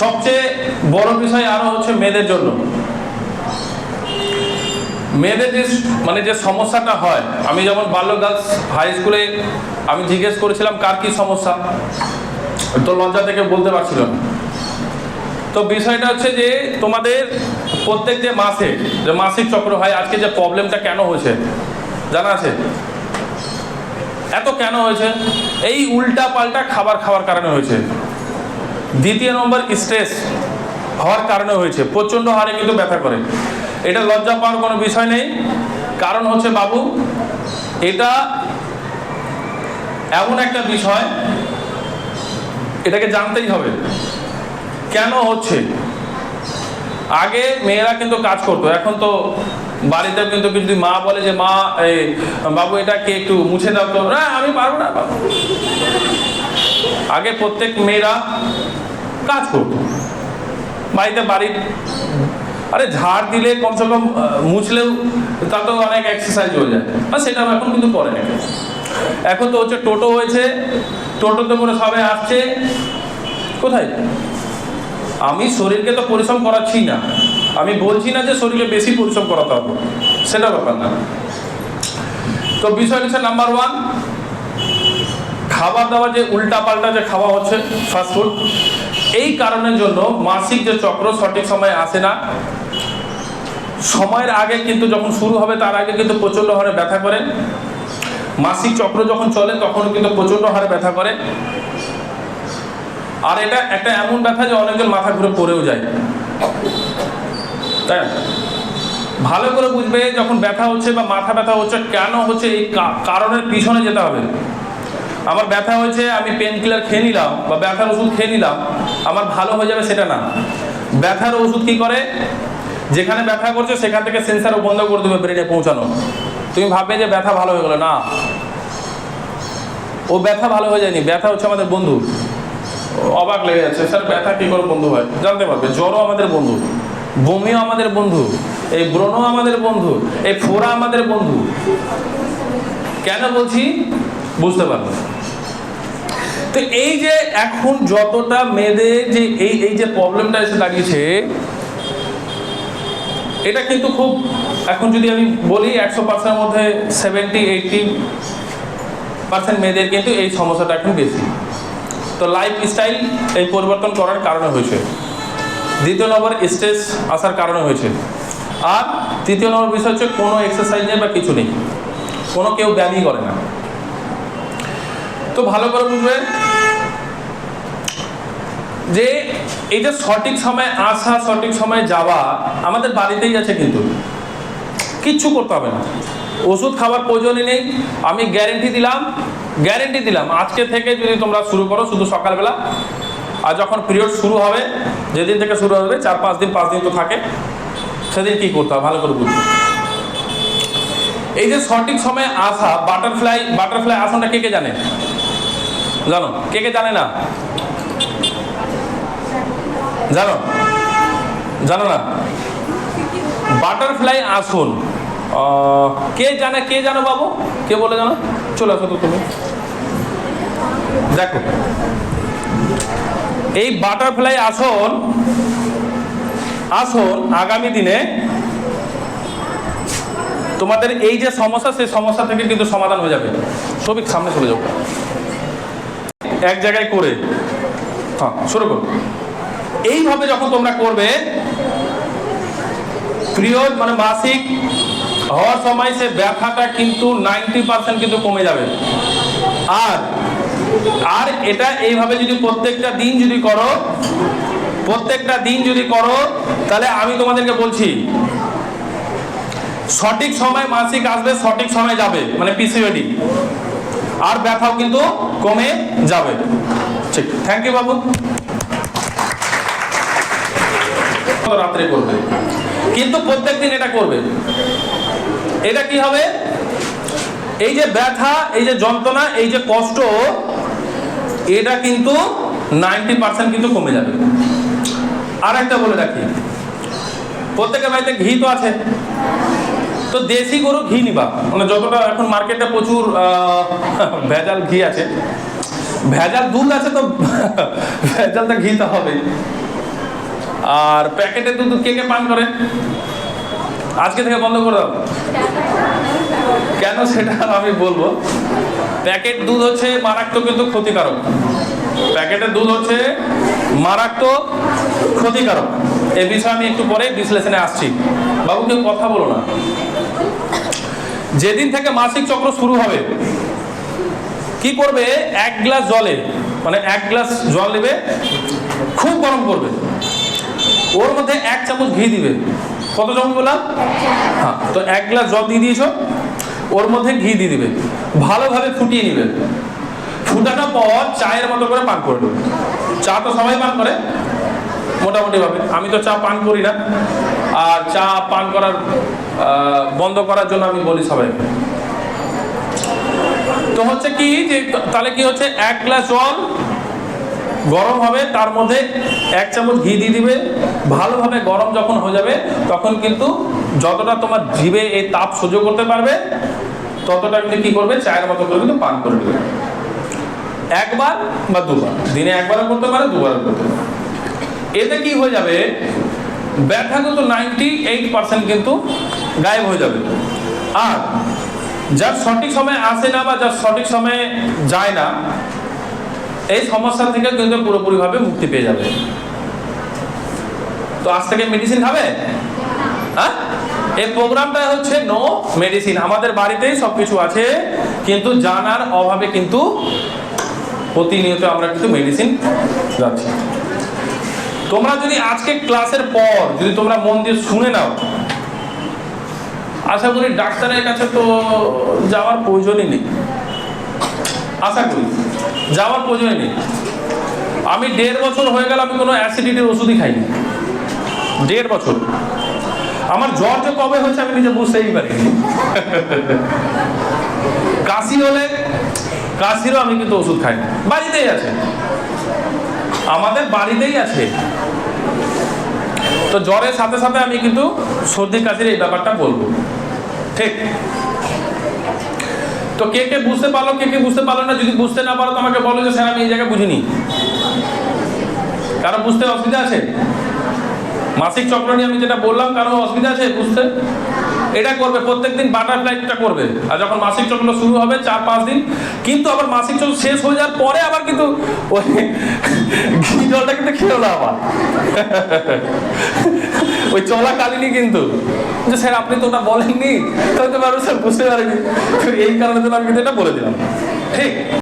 সবচেয়ে বড় বিষয় আরও হচ্ছে মেয়েদের জন্য। মেয়েদের যে মানে যে সমস্যাটা হয়, আমি যেমন বাল্য গার্লস হাই স্কুলে আমি জিজ্ঞেস করেছিলাম, কার কি সমস্যা? তো লজ্জা থেকে বলতে পারছিল না। তো বিষয়টা হচ্ছে যে, তোমাদের প্রত্যেক যে মাসে, যে মাসিক চক্র হয়, আজকে যে প্রবলেমটা কেন হয়েছে? জানা আছে? এত কেন হয়েছে? এই উল্টা পাল্টা খাবার খাওয়ার কারণে হয়েছে। দ্বিতীয় নম্বর স্ট্রেস হওয়ার কারণে হয়েছে। প্রচণ্ড হারে কিন্তু ব্যথা করে। এটা লজ্জা পাওয়ার কোনো বিষয় নেই। কারণ হচ্ছে বাবু, এটা এমন একটা বিষয়, এটাকে জানতেই হবে। কেন হচ্ছে? আগে মেয়েরা কিন্তু কাজ করতো। এখন তো বাড়িতে কিন্তু যদি মা বলে যে, মা, এই, বাবু এটা কে একটু মুছে দাও তো। না, আমি পারব না। আগে প্রত্যেক মেয়েরা কাজ করতো বাড়িতে বাড়ির আরে ঝাড় দিলে কমসে কম মুছলেও তাতেও অনেক এক্সারসাইজ হয়ে যায়। আর সেটা এখন কিন্তু করে না এখন তো হচ্ছে টোটো হয়েছে, টোটোতে করে সবাই আসছে। কোথায়? আমি শরীরকে তো পরিশ্রম করাচ্ছি না। আমি বলছি না যে শরীরে বেশি পরিশ্রম করাতে হবে। সেটা ব্যাপার না। তো বিষয় হচ্ছে নাম্বার ওয়ান খাবার দাবার যে উল্টা পাল্টা যে খাওয়া হচ্ছে ফাস্টফুড এই কারণের জন্য মাসিক যে চক্র সঠিক সময়ে আসে না। সময়ের আগে কিন্তু যখন শুরু হবে, তার আগে কিন্তু প্রচণ্ড হারে ব্যথা করে। মাসিক চক্র যখন চলে তখন কিন্তু প্রচণ্ড হারে ব্যথা করে। আর এটা একটা এমন ব্যথা যে অনেকজন মাথা ঘুরে পড়েও যায়। তাই ভালো করে বুঝবে যখন ব্যথা হচ্ছে বা মাথা ব্যথা হচ্ছে, কেন হচ্ছে এই কারণের পিছনে যেতে হবে। আমার ব্যথা হয়েছে, আমি পেন কিলার খেয়ে নিলাম বা ব্যথার ওষুধ খেয়ে নিলাম, আমার ভালো হয়ে যাবে সেটা না। ব্যথার ওষুধ কি করে? যেখানে ব্যথা করছে, সেখান থেকে সেন্সারও বন্ধ করে দেবে ব্রেনে পৌঁছানো। তুমি ভাববে যে ব্যথা ভালো হয়ে গেলো, না। ও ব্যথা ভালো হয়ে যায়নি, ব্যথা হচ্ছে আমাদের বন্ধু। অবাক লেগে যাচ্ছে, স্যার, ব্যথা কি করে বন্ধু হয়? জানতে পারবে, জ্বরও আমাদের বন্ধু, বমিও আমাদের বন্ধু, এই ব্রণও আমাদের বন্ধু, এই ফোড়া আমাদের বন্ধু। কেন বলছি? বুঝতে পারবে তো এই যে এখন যতটা মেয়েদের যে এই এই যে প্রবলেমটা এসে দাঁড়িয়েছে, এটা কিন্তু খুব, এখন যদি আমি বলি, একশো পার্সেন্টের মধ্যে সেভেন্টি এইটটি পার্সেন্ট মেয়েদের কিন্তু এই সমস্যাটা এখন বেশি। তো লাইফ স্টাইল এই পরিবর্তন করার কারণে হয়েছে। দ্বিতীয় নম্বর স্ট্রেস আসার কারণে হয়েছে। আর তৃতীয় নম্বর বিষয় হচ্ছে, কোনো এক্সারসাইজ নেই বা কিছু নেই। কোনো কেউ ব্যায়ামই করে না। তো ভালো করে বুঝবে যে এই যে সঠিক সময় আসা, সঠিক সময় যাওয়া আমাদের বাড়িতেই আছে কিন্তু। কিচ্ছু করতে হবে না। ওষুধ খাবার প্রয়োজনই নেই। আমি গ্যারেন্টি দিলাম গ্যারেন্টি দিলাম। আজকে থেকে যদি তোমরা শুরু করো শুধু সকালবেলা। আর যখন পিরিয়ড শুরু হবে, যেদিন থেকে শুরু হবে, চার পাঁচ দিন পাঁচ দিন তো থাকে। সেদিন কি করতে হবে? ভালো করে বুঝবে এই যে সঠিক সময়ে আসা বাটারফ্লাই বাটারফ্লাই আসনটা কে কে জানে? জানো? কে কে জানে না? জানো? জানো না? বাটারফ্লাই আসন। কে জানে, কে জানো বাবু? কে বলে জানো? চলে আসো তো তুমি। দেখো। এই বাটারফ্লাই আসন আসন আগামী দিনে। তোমাদের এই যে সমস্যা, সেই সমস্যা থেকে কিন্তু সমাধান হয়ে যাবে। সবিক সামনে চলে যাও। এক জায়গায় করে। হ্যাঁ শুরু করো। এইভাবে যখন তোমরা করবে পিরিয়ড মানে মাসিক হওয়ার সময় সে ব্যথাটা কিন্তু নাইনটি পার্সেন্ট কিন্তু কমে যাবে। আর আর এটা এইভাবে যদি প্রত্যেকটা দিন যদি করো, প্রত্যেকটা দিন যদি করো, তাহলে আমি তোমাদেরকে বলছি, সঠিক সময় মাসিক আসবে, সঠিক সময় যাবে মানে পিসিওডি আর ব্যথাও কিন্তু কমে যাবে। ঠিক। থ্যাংক ইউ বাবু। রাত্রে করবে? কিন্তু প্রত্যেকদিন এটা করবে। এটা কি হবে? এই যে ব্যথা, এই যে যন্ত্রণা, এই যে কষ্ট, এটা কিন্তু নাইনটি পার্সেন্ট কিন্তু কমে যাবে। আর একটা বলে রাখি, প্রত্যেকের বাড়িতে ঘি তো আছে। তো দেশি গরু ঘি নিবা। মানে যতটা এখন মার্কেটে প্রচুর ভেজাল ঘি আছে। ভেজাল দুধ আছে তো ভেজালটা ঘি তো হবে আর প্যাকেটের দুধ কে কে পান করে আজকে থেকে বন্ধ করে দাও। কেন সেটা আমি বলব। প্যাকেট দুধ হচ্ছে মারাত্মক কিন্তু ক্ষতিকারক। প্যাকেটের দুধ হচ্ছে মারাত্মক ক্ষতিকারক। এ বিষয়ে আমি একটু পরে বিশ্লেষণে আসছি। বাবু কেউ কথা বলো না। যেদিন থেকে মাসিক চক্র শুরু হবে, কি করবে? এক গ্লাস জলে মানে এক গ্লাস জল নেবে, খুব গরম করবে। ওর মধ্যে এক চামচ ঘি দিবে। কত চামচ বললাম? হ্যাঁ তো এক গ্লাস জল দিয়ে দিয়েছ, ওর মধ্যে ঘি দিয়ে দিবে। ভালোভাবে ফুটিয়ে নিবে। ফুটানোর পর চায়ের মতো করে পান করে দেবে চা তো সবাই পান করে, মোটামুটিভাবে। আমি তো চা পান করি না। আর চা পান করার বন্ধ করার জন্য আমি বলি সবাইকে। তো হচ্ছে কি যে তাহলে কি হচ্ছে? এক গ্লাস জল গরম হবে, তার মধ্যে এক চামচ ঘি দিয়ে দিবে। ভালোভাবে গরম যখন হয়ে যাবে, তখন কিন্তু যতটা তোমার জিভে এই তাপ সহ্য করতে পারবে, ততটা কিন্তু কি করবে, চায়ের মতো করে কিন্তু পান করে দেবে একবার বা দুবার। দিনে একবারও করতে পারে, দুবারও করতে পারে। এতে কি হয়ে যাবে ব্যথা কিন্তু নাইনটি এইট পার্সেন্ট কিন্তু গায়েব হয়ে যাবে। আর যার সঠিক সময় আসে না বা যার সঠিক সময়ে যায় না এই সমস্যা থেকে কিন্তু পুরোপুরিভাবে মুক্তি পেয়ে যাবে। তো আজ থেকে মেডিসিন খাবে? হ্যাঁ? এই প্রোগ্রামটা হচ্ছে নো মেডিসিন আমাদের বাড়িতেই সব কিছু আছে, কিন্তু জানার অভাবে কিন্তু প্রতিনিয়ত আমরা কিন্তু মেডিসিন যাচ্ছি তোমরা যদি আজকে ক্লাসের পর যদি তোমরা মন দিয়ে শুনে নাও, আশা করি ডাক্তারের কাছে তো যাওয়ার প্রয়োজনই নেই। আশা করি। যাওয়ার প্রয়োজনই নেই। আমি দেড় বছর হয়ে গেল আমি কোনো অ্যাসিডিটির ওষুধই খাইনি। দেড় বছর। আমার জ্বর যে কবে হচ্ছে আমি নিজে বুঝতেই পারিনি। কাশি হলে, কাশিরও আমি কিন্তু ওষুধ খাই বাড়িতেই আছে। আমাদের বাড়িতেই আছে। তো জ্বরের সাথে সাথে আমি কিন্তু সর্দি কাশির এই ব্যাপারটা বলব। ঠিক? তো কে কে বুঝতে পারল, কে কে বুঝতে পারল না? যদি বুঝতে না পারো তো আমাকে বলো যে, স্যার, আমি এই জায়গায় বুঝিনি। কারও বুঝতে অসুবিধা আছে? মাসিক চক্র নিয়ে আমি যেটা বললাম, কারও অসুবিধা আছে বুঝতে? এটা করবে প্রত্যেক প্রত্যেকদিন বাটারফ্লাইটা করবে। আর যখন মাসিক চক্র শুরু হবে, চার পাঁচ দিন, কিন্তু আবার মাসিক চক্র শেষ হয়ে যাওয়ার পরে আবার কিন্তু ওই ঘি জলটা কিন্তু খেলো না আবার। ওই চলাকালীনই কিন্তু। যে স্যার, আপনি তো ওটা বলেননি, তাহলে তো স্যার বুঝতে পারেনি। তো এই কারণে তো আমি কিন্তু এটা বলে দিলাম। ঠিক?